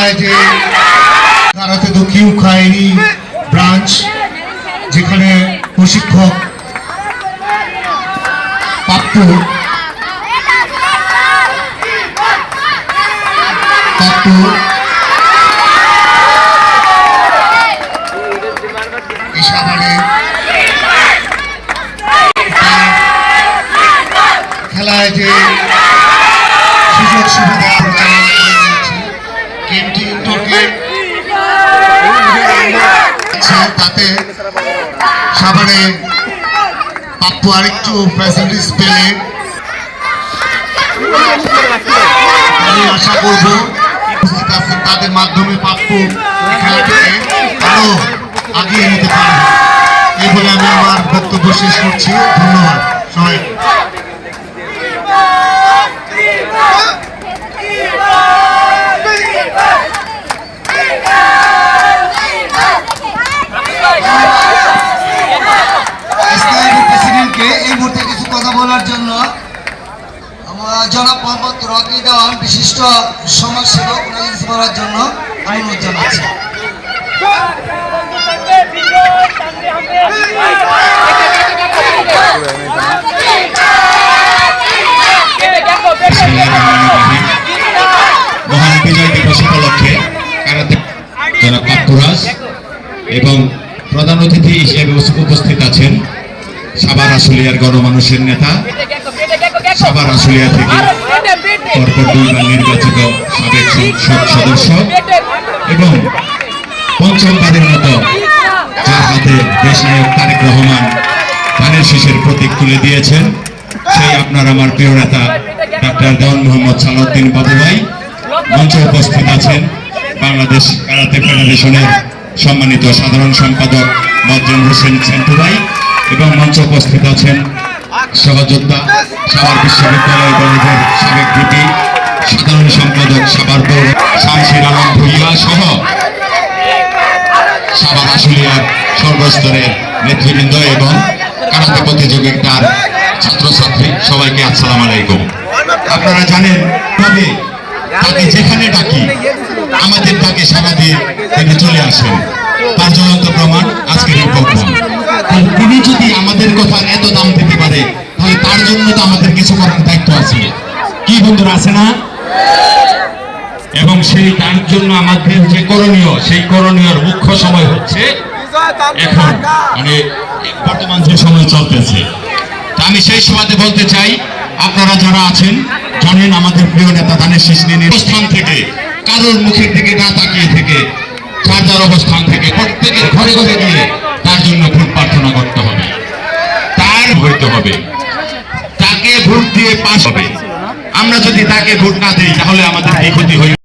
খেলায় যে কারাতে তো কিউ খায়নি ব্রাঞ্চ, যেখানে প্রশিক্ষক পাপ্পু পাপ্পু খেলায় যে সুযোগ সুবিধা তাতে সাভারে পাপ্পু আরেকটু ফ্যাসিলিটিস পেলে। আমি আশা করব তাদের মাধ্যমে পাপ্পু খেলাটিকে আরও আগিয়ে নিতে পারে। এই বলে আমি আমার বক্তব্য শেষ করছি। ধন্যবাদ সবাইকে ইসলামী প্রেসিডেন্টকে এই মুহূর্তে কিছু কথা বলার জন্য আমার জনাব মোহাম্মদ রকি দেওয়ান বিশিষ্ট সমাজসেবক ওনাকে বলার জন্য অনুরোধ জানাচ্ছি। মহান বিজয় দিবস উপলক্ষে এবং প্রধান অতিথি হিসেবে উপস্থিত আছেন। সাভার আশুলিয়ার গণমানুষের নেতা, সাভার আশুলিয়া থেকে পরপর দুইবার নির্বাচিত সাবেক সংসদ সদস্য এবং পঞ্চমবারের মতো যার হাতে দেশ নায়ক তারেক রহমান ধানের শীষের প্রতীক তুলে দিয়েছেন, সেই আপনার আমার প্রিয় নেতা ডাক্তার দেওয়ান মোহাম্মদ সালাউদ্দিন বাবু ভাই। মঞ্চে উপস্থিত আছেন বাংলাদেশ কারাতে ফেডারেশনের সম্মানিত সাধারণ সম্পাদক মজ্জেন হোসেন সেন্টু ভাই। এবং মঞ্চে উপস্থিত আছেন সহযোদ্ধা, সাভার বিশ্ববিদ্যালয় দলের সাবেক ভিপি, সাধারণ সম্পাদক, সাভার পৌর শামসির আলম ভুইয়া সহ সাভার আশুলিয়ার সর্বস্তরের নেতৃবৃন্দ এবং কারাতে প্রতিযোগিতার ছাত্রছাত্রী, সবাইকে আসসালাম আলাইকুম। আপনারা জানেন, তবে তাকে যেখানে ডাকি, আমাদের ডাকে সারা দিয়ে তিনি চলে আসেন। তার জ্বলন্ত প্রমাণ আজকের এই আমাদের কথা এত দাম দিতে পারে, তাহলে তার জন্য তো আমাদের কিছু করার দায়িত্ব আছে। কি বন্ধুরা, আছে না? এবং সেই তার জন্য আমাদের যে করণীয়, সেই করণীয়র মুখ্য সময় হচ্ছে এখন। মানে বর্তমান যে সময় চলতেছে। তা আমি সেই সময়তে বলতে চাই, আপনারা যারা আছেন, জানেন আমাদের প্রিয় নেতা ধানের শেষ নিয়ে অবস্থান থেকে, কারোর মুখের দিকে না তাকিয়ে থেকে, যার যার অবস্থান থেকে প্রত্যেকের ঘরে ঘরে গিয়ে তার জন্য ভোট প্রার্থনা করতে হবে। হইতে হবে। তাকে ভোট দিয়ে পাশ হবে। আমরা যদি তাকে ভোট না দিই, তাহলে আমাদের এই ক্ষতি হইবে